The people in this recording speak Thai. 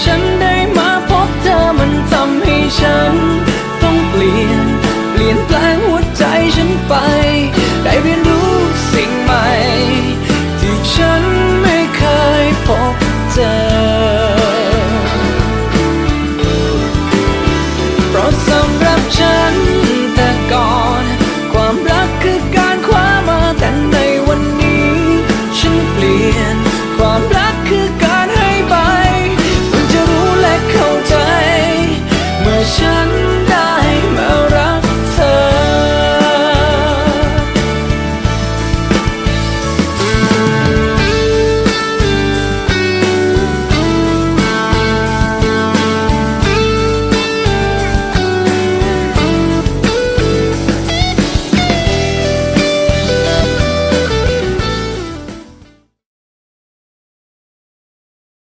ฉันได้มาพบเธอมันทำให้ฉัน ต้องเปลี่ยน เปลี่ยนแปลงหัวใจฉันไป ได้เรียนรู้